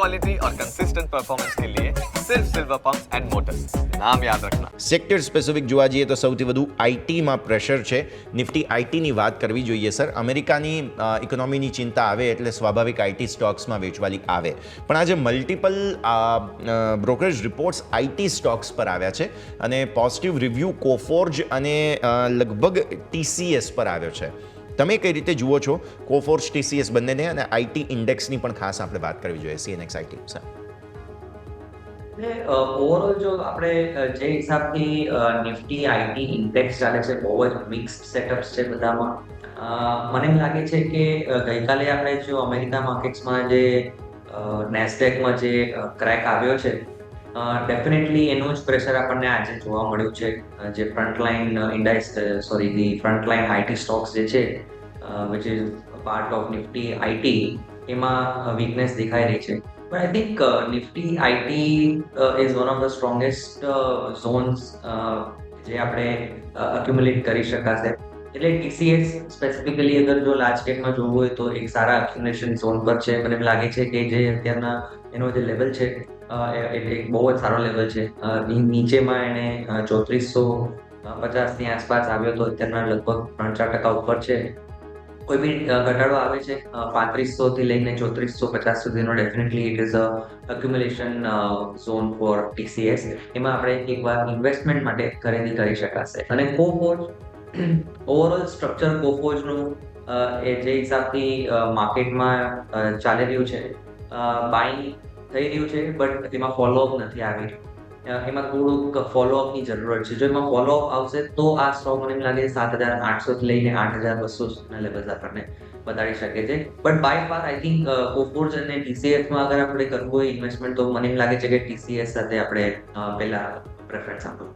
Quality और consistent performance के लिए सिर्फ सिल्वर पंप्स एंड मोटर्स नाम याद रखना સેક્ટર સ્પેસિફિક જોવા જઈએ તો સૌથી વધુ આઈટીમાં પ્રેશર છે નિફ્ટી આઈટીની વાત કરવી જોઈએ સર અમેરિકાની અ, ઇકોનોમીની ચિંતા આવે એટલે સ્વાભાવિક આઈટી સ્ટોક્સમાં વેચવાલી આવે પણ આજે multiple brokerage reports IT stocks પર આવ્યા છે અને પોઝિટિવ રિવ્યૂ કોફોર્જ અને અ, લગભગ ટીસીએસ પર આવ્યો છે તમે કઈ રીતે જુઓ છો? કોફોર્સ ટીસીએસ બંનેને અને આઈટી ઇન્ડેક્સની પણ ખાસ આપણે વાત કરવી જોઈએ. સીએનએક્સ આઈટી સર. ઓવરઓલ જો આપણે જે હિસાબથી નિફ્ટી આઈટી ઇન્ડેક્સ ચાલે છે, બહુ જ મિક્સ્ડ સેટઅપ્સ છે બધામાં મને એમ લાગે છે કે ગઈકાલે આપણે જો અમેરિકા માર્કેટ્સમાં જે નેસ્ટેકમાં જે ક્રેક આવ્યો છે ડેફિનેટલી એનું જ પ્રેશર આપણને આજે જોવા મળ્યું છે. જે frontline indices sorry the frontline IT stocks જે છે which is part of Nifty IT એમાં વીકનેસ દેખાઈ રહી છે. પણ I think Nifty IT is one of the strongest zones જે આપણે અક્યુમ્યુલેટ કરી શકાશે. એટલે ટીસીએસ સ્પેસિફિકલી અગર જો લાર્જ કેપમાં જોવું હોય તો એક સારા એક્સપ્લેનેશન ઝોન પર છે. મને લાગે છે કે જે અત્યારના એનો જે લેવલ છે એટલે એક બહુ જ સારો લેવલ છે. નીચેમાં એને ચોત્રીસો પચાસની આસપાસ આવ્યો તો અત્યારના લગભગ ત્રણ ચાર ટકા ઉપર છે. કોઈ બી ઘટાડો આવે છે પાંત્રીસો થી લઈને ચોત્રીસો, પચાસ સુધીનો definitely it is a accumulation zone for TCS એમાં આપણે એકવાર ઇન્વેસ્ટમેન્ટ માટે ખરીદી કરી શકાશે. અને કોફોજ ઓવરઓલ સ્ટ્રક્ચર કોફોજનું એ જે હિસાબથી માર્કેટમાં ચાલી રહ્યું છે. બાઇંગ થઈ રહ્યું છે બટ એમાં ફોલોઅપ નથી આવી. રહ્યું. એમાં થોડુંક ફોલોઅપની જરૂરત છે. જો એમાં ફોલોઅપ આવશે, તો આ સ્ટોક મને લાગે સાત હજાર આઠસો થી લઈને આઠ હજાર બસો ના લેવલ્સ આપણને બતાડી શકે છે. But by far I think Coforge અને ટીસીએસમાં અગર આપણે કરવું હોય ઇન્વેસ્ટમેન્ટ તો મને એમ લાગે છે કે ટીસીએસ સાથે આપણે પહેલા પ્રેફરન્સ આપવું